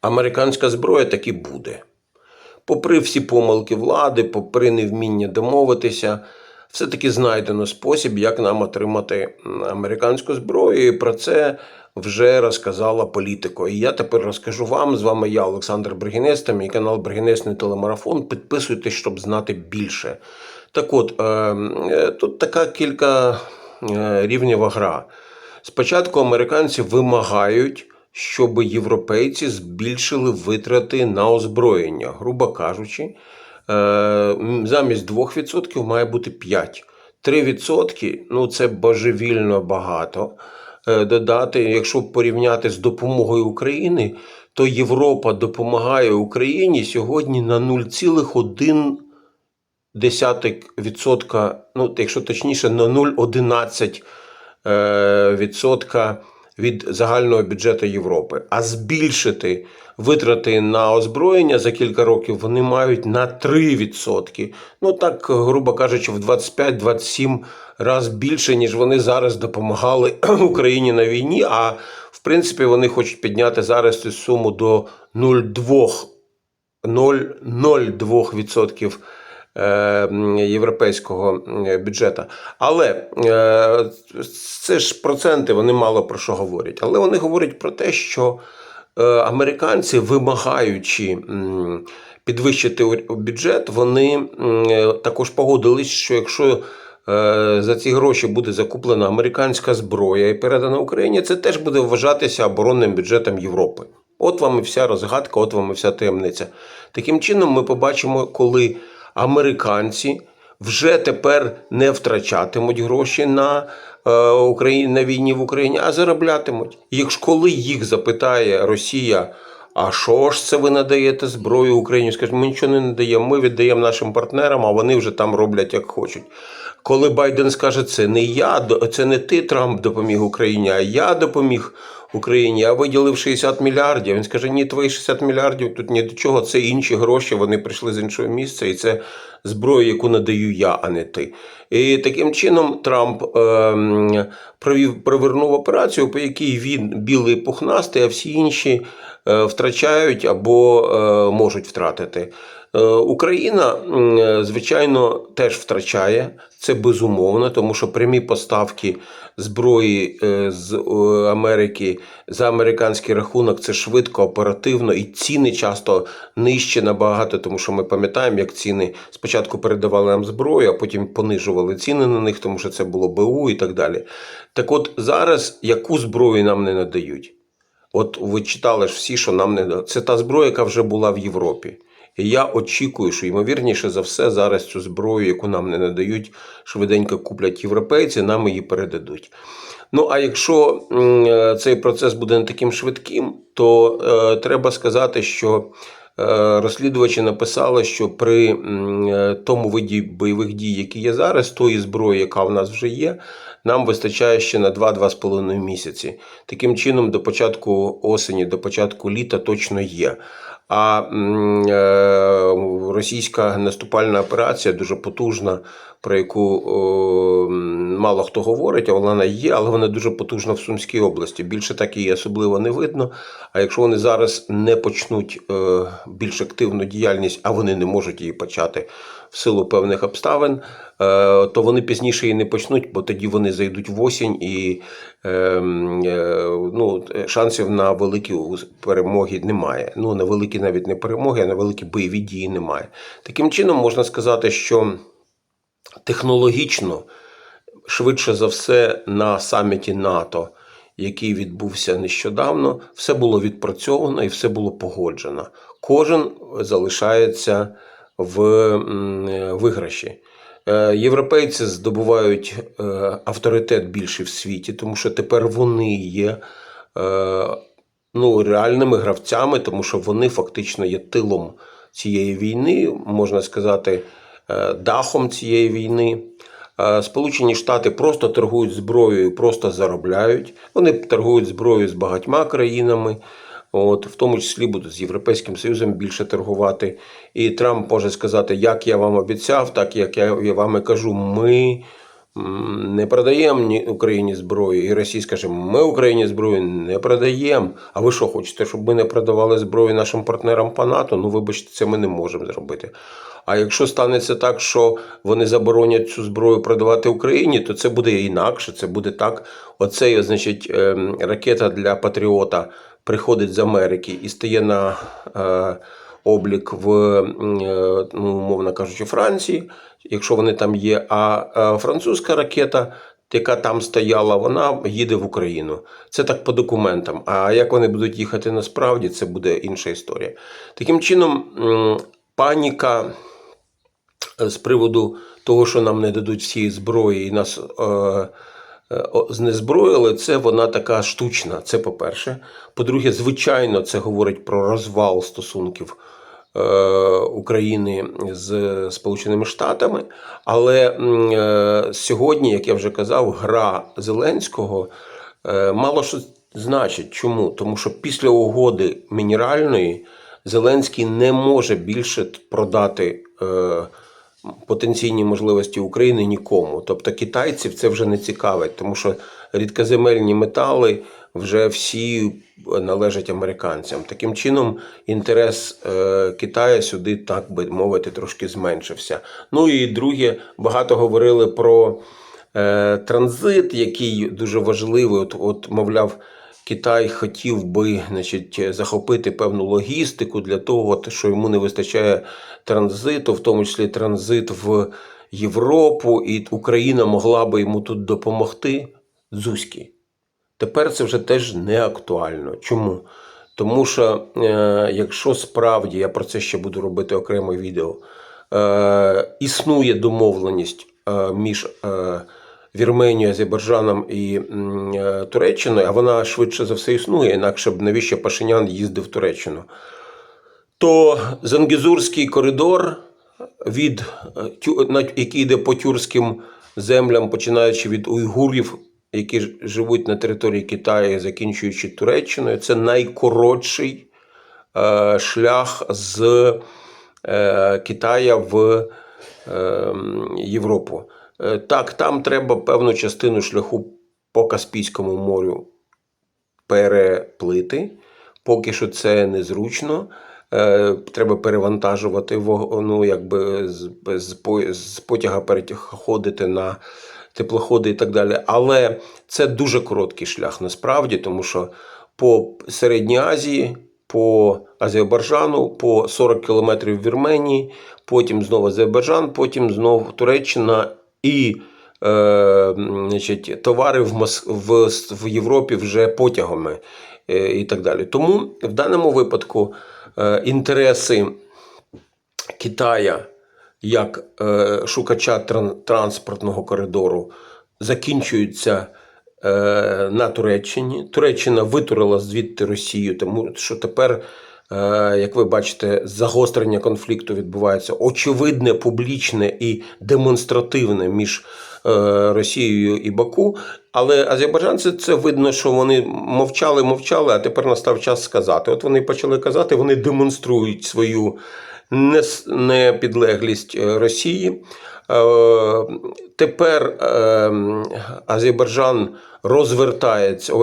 американська зброя таки буде. Попри всі помилки влади, попри невміння домовитися, все-таки знайдено спосіб, як нам отримати американську зброю. І про це вже розказала політико. І я тепер розкажу вам. З вами я, Олександр Бригінець, та мій канал Бригінесний телемарафон. Підписуйтесь, щоб знати більше. Так от, е, е, тут така кілька е, рівнєва гра. Спочатку американці вимагають, щоб європейці збільшили витрати на озброєння, грубо кажучи, е, замість 2% має бути 5%. 3% ну це божевільно багато. Е, Додати, якщо порівняти з допомогою України, то Європа допомагає Україні сьогодні на 0,1 десятик відсотка, ну, якщо точніше, на 0,11 е, відсотка від загального бюджету Європи. А збільшити витрати на озброєння за кілька років вони мають на 3%. Ну так, грубо кажучи, в 25-27 раз більше, ніж вони зараз допомагали Україні на війні. А в принципі вони хочуть підняти зараз цю суму до 0,2 0,02% е, м, європейського бюджету. Але е, це ж проценти, вони мало про що говорять. Але вони говорять про те, що е, американці, вимагаючи підвищити бюджет, вони е, також погодились, що якщо е, за ці гроші буде закуплена американська зброя і передана Україні, це теж буде вважатися оборонним бюджетом Європи. От вам і вся розгадка, от вам і вся таємниця. Таким чином, ми побачимо, коли американці вже тепер не втрачатимуть гроші на, е, Україні, на війні в Україні, а зароблятимуть. Якщо коли їх запитає Росія, а що ж це ви надаєте зброю Україні? Скажуть, ми нічого не надаємо, ми віддаємо нашим партнерам, а вони вже там роблять як хочуть. Коли Байден скаже, це не я, це не ти, Трамп, допоміг Україні, а я допоміг Україні, я виділив 60 мільярдів. Він скаже, ні, твої 60 мільярдів тут ні до чого, це інші гроші, вони прийшли з іншого місця, і це зброя, яку надаю я, а не ти. І таким чином Трамп ем, провів провернув операцію, по якій він білий пухнастий, а всі інші е, втрачають або е, можуть втратити. Е, Україна, е, звичайно, теж втрачає це безумовно, тому що прямі поставки зброї е, з Америки за американський рахунок це швидко, оперативно і ціни часто нижче набагато, тому що ми пам'ятаємо, як ціни спочатку передавали нам зброю, а потім понижували ціни на них, тому що це було БУ і так далі. Так от зараз яку зброю нам не надають? От ви читали ж всі, що нам не. Це та зброя, яка вже була в Європі. І я очікую, що ймовірніше за все зараз цю зброю, яку нам не надають, швиденько куплять європейці, нам її передадуть. Ну а якщо е, цей процес буде не таким швидким, то е, треба сказати, що е, розслідувачі написали, що при е, тому виді бойових дій, які є зараз, тої зброї, яка в нас вже є, нам вистачає ще на 2-2,5 місяці. Таким чином, до початку осені, до початку літа точно є. А е, російська наступальна операція дуже потужна, про яку мало хто говорить, а вона є, але вона дуже потужна в Сумській області. Більше так її особливо не видно. А якщо вони зараз не почнуть е, більш активну діяльність, а вони не можуть її почати в силу певних обставин, е, то вони пізніше її не почнуть, бо тоді вони зайдуть в осінь і ну, шансів на великі перемоги немає. Ну, на великі навіть не перемоги, а на великі бойові дії немає. Таким чином, можна сказати, що технологічно, швидше за все, на саміті НАТО, який відбувся нещодавно, все було відпрацьовано і все було погоджено. Кожен залишається в виграші. Е, Європейці здобувають е, авторитет більший в світі, тому що тепер вони є е, ну, реальними гравцями, тому що вони фактично є тилом цієї війни, можна сказати, е, дахом цієї війни. Е, Сполучені Штати просто торгують зброєю, просто заробляють. Вони торгують зброєю з багатьма країнами. От, в тому числі будуть з Європейським Союзом більше торгувати. І Трамп може сказати, як я вам обіцяв, так як я, вам і кажу, ми не продаємо Україні зброю, і Росія скаже, ми Україні зброю не продаємо. А ви що хочете, щоб ми не продавали зброю нашим партнерам по НАТО? Ну, вибачте, це ми не можемо зробити. А якщо станеться так, що вони заборонять цю зброю продавати Україні, то це буде інакше. Це буде так. Оцей, значить, ем, ракета для Патріота приходить з Америки і стає на е, облік в, е, ну, умовно кажучи, Франції, якщо вони там є. А е, французька ракета, яка там стояла, вона їде в Україну. Це так по документам. А як вони будуть їхати насправді, це буде інша історія. Таким чином, паніка з приводу того, що нам не дадуть всі зброї і нас е, е, знезброїли, це вона така штучна. Це по-перше. По-друге, звичайно, це говорить про розвал стосунків е, України з Сполученими Штатами. Але е, сьогодні, як я вже казав, гра Зеленського е, мало що значить. Чому? Тому що після угоди мінеральної Зеленський не може більше продати. Потенційні можливості України нікому. Тобто китайців це вже не цікавить, тому що рідкоземельні метали вже всі належать американцям. Таким чином, інтерес е, Китаю сюди, так би мовити, трошки зменшився. Ну і друге, багато говорили про е, транзит, який дуже важливий. От, от мовляв. Китай хотів би значить, захопити певну логістику для того, що йому не вистачає транзиту, в тому числі транзит в Європу, і Україна могла би йому тут допомогти. Зузьки. Тепер це вже теж не актуально. Чому? Тому що е, якщо справді я про це ще буду робити окреме відео, е, існує домовленість е, між е, Вірменією, Азербайджаном і е, Туреччиною, а вона швидше за все існує, інакше б навіщо Пашинян їздив в Туреччину, то Зангізурський коридор, від, е, який йде по тюркським землям, починаючи від уйгурів, які живуть на території Китаю, закінчуючи Туреччиною, це найкоротший е, шлях з Китая в Європу. Е, Так, там треба певну частину шляху по Каспійському морю переплити. Поки що це незручно. Е, Треба перевантажувати ну, якби з, з, з потяга переходити на теплоходи і так далі. Але це дуже короткий шлях насправді, тому що по Середній Азії, по Азербайджану, по 40 кілометрів Вірменії, потім знову Азербайджан, потім знову Туреччина і е, значить, товари в, Мос... в, в Європі вже потягами е, і так далі. Тому в даному випадку е, інтереси Китая як е, шукача тран- транспортного коридору закінчуються е, на Туреччині. Туреччина витурила звідти Росію, тому що тепер, як ви бачите, загострення конфлікту відбувається очевидне, публічне і демонстративне між е, Росією і Баку. Але азербайджанці це видно, що вони мовчали, мовчали, а тепер настав час сказати. От вони почали казати, вони демонструють свою непідлеглість е, Росії. Е, Тепер е, Азербайджан розвертається, е,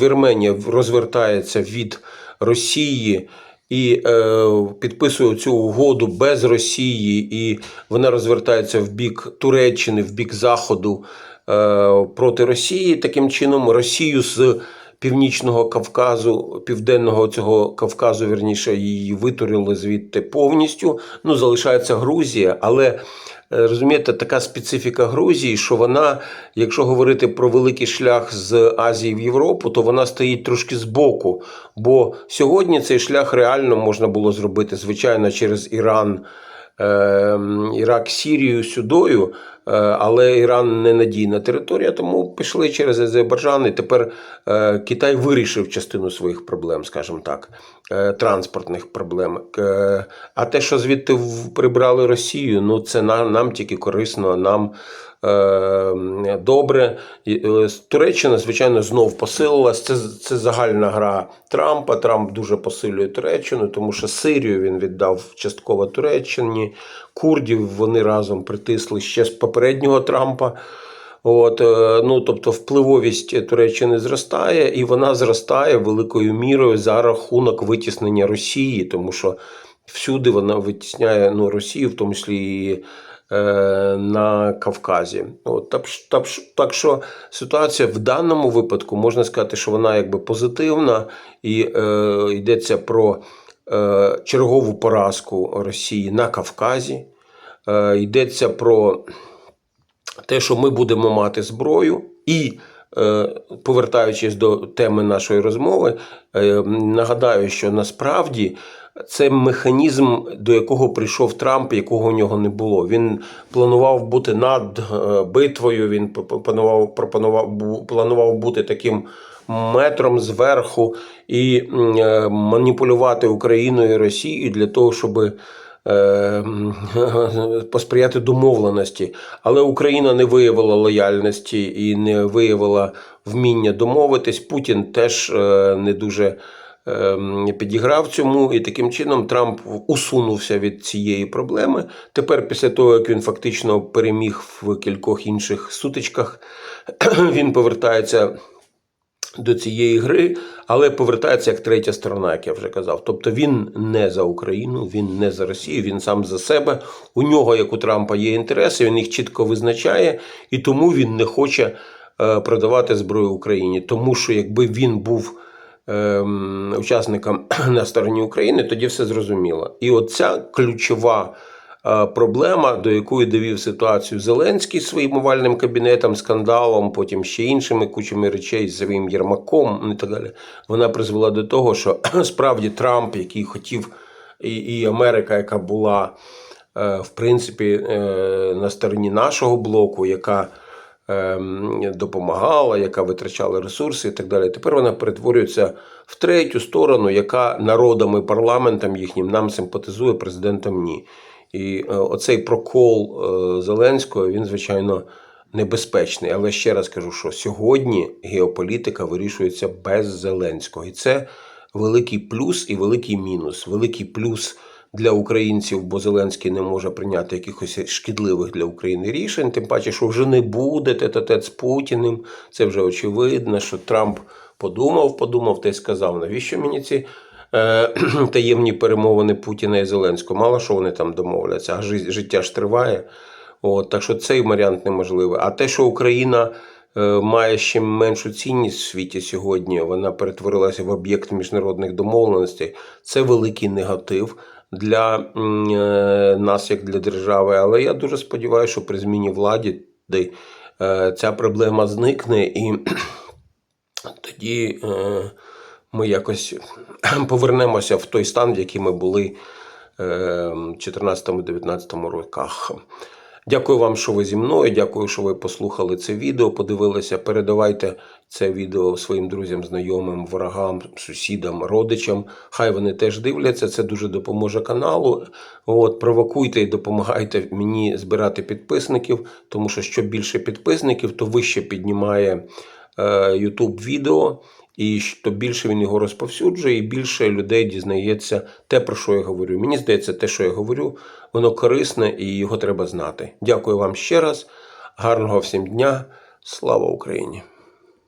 Вірменія розвертається від Росії і е, підписує цю угоду без Росії, і вона розвертається в бік Туреччини, в бік Заходу е, проти Росії. Таким чином, Росію з Північного Кавказу, Південного цього Кавказу, вірніше, її витурили звідти повністю. Ну, залишається Грузія, але розумієте, така специфіка Грузії, що вона, якщо говорити про великий шлях з Азії в Європу, то вона стоїть трошки збоку. Бо сьогодні цей шлях реально можна було зробити, звичайно, через Іран. Е, Ірак, Сірію сюдою, е, але Іран ненадійна територія, тому пішли через Азербайджан. І тепер е, Китай вирішив частину своїх проблем, скажімо так, е, транспортних проблем. А те, що звідти прибрали Росію, ну це нам, тільки корисно, нам добре. Е, Туреччина, звичайно, знов посилилась. Це, це загальна гра Трампа. Трамп дуже посилює Туреччину, тому що Сирію він віддав частково Туреччині. Курдів вони разом притисли ще з попереднього Трампа. От, е, ну, тобто впливовість Туреччини зростає, і вона зростає великою мірою за рахунок витіснення Росії, тому що всюди вона витісняє ну, Росію, в тому числі і е, на Кавказі. От, так, так, так що ситуація в даному випадку можна сказати, що вона якби позитивна і е, йдеться про е, чергову поразку Росії на Кавказі. Е, йдеться про те, що ми будемо мати зброю, і е, повертаючись до теми нашої розмови, е, нагадаю, що насправді це механізм, до якого прийшов Трамп, якого у нього не було. Він планував бути над е, битвою. Він пропонував, пропонував планував бути таким метром зверху і е, маніпулювати Україною і Росією для того, щоб е, посприяти домовленості. Але Україна не виявила лояльності і не виявила вміння домовитись. Путін теж не дуже підіграв цьому, і таким чином Трамп усунувся від цієї проблеми. Тепер, після того, як він фактично переміг в кількох інших сутичках, він повертається до цієї гри, але повертається як третя сторона, як я вже казав. Тобто він не за Україну, він не за Росію, він сам за себе. У нього, як у Трампа, є інтереси, він їх чітко визначає, і тому він не хоче е, продавати зброю Україні. Тому що якби він був ем, учасником на стороні України, тоді все зрозуміло. І оця ключова е, проблема, до якої довів ситуацію Зеленський своїм овальним кабінетом, скандалом, потім ще іншими кучами речей, з своїм Єрмаком і так далі, вона призвела до того, що справді Трамп, який хотів, і, і Америка, яка була е, в принципі е, на стороні нашого блоку, яка допомагала, яка витрачала ресурси і так далі. Тепер вона перетворюється в третю сторону, яка народом і парламентом їхнім нам симпатизує, президентом ні. І е, оцей прокол е, Зеленського, він, звичайно, небезпечний. Але ще раз кажу, що сьогодні геополітика вирішується без Зеленського. І це великий плюс і великий мінус. Великий плюс для українців, бо Зеленський не може прийняти якихось шкідливих для України рішень, тим паче, що вже не буде тет-а-тет з Путіним. Це вже очевидно, що Трамп подумав, подумав та й сказав, навіщо мені ці е, таємні перемовини Путіна і Зеленського. Мало що вони там домовляться, а життя ж триває. От, так що цей варіант неможливий. А те, що Україна е, має ще меншу цінність в світі сьогодні, вона перетворилася в об'єкт міжнародних домовленостей, це великий негатив для е, нас, як для держави. Але я дуже сподіваюся, що при зміні влади де, е, ця проблема зникне і тоді е, ми якось повернемося в той стан, в який ми були в 2014-2019 роках. Дякую вам, що ви зі мною. Дякую, що ви послухали це відео, подивилися. Передавайте це відео своїм друзям, знайомим, ворогам, сусідам, родичам. Хай вони теж дивляться. Це дуже допоможе каналу. От, провокуйте і допомагайте мені збирати підписників, тому що що більше підписників, то вище піднімає е, YouTube відео. І що більше він його розповсюджує, і більше людей дізнається те, про що я говорю. Мені здається, те, що я говорю, воно корисне і його треба знати. Дякую вам ще раз. Гарного всім дня. Слава Україні!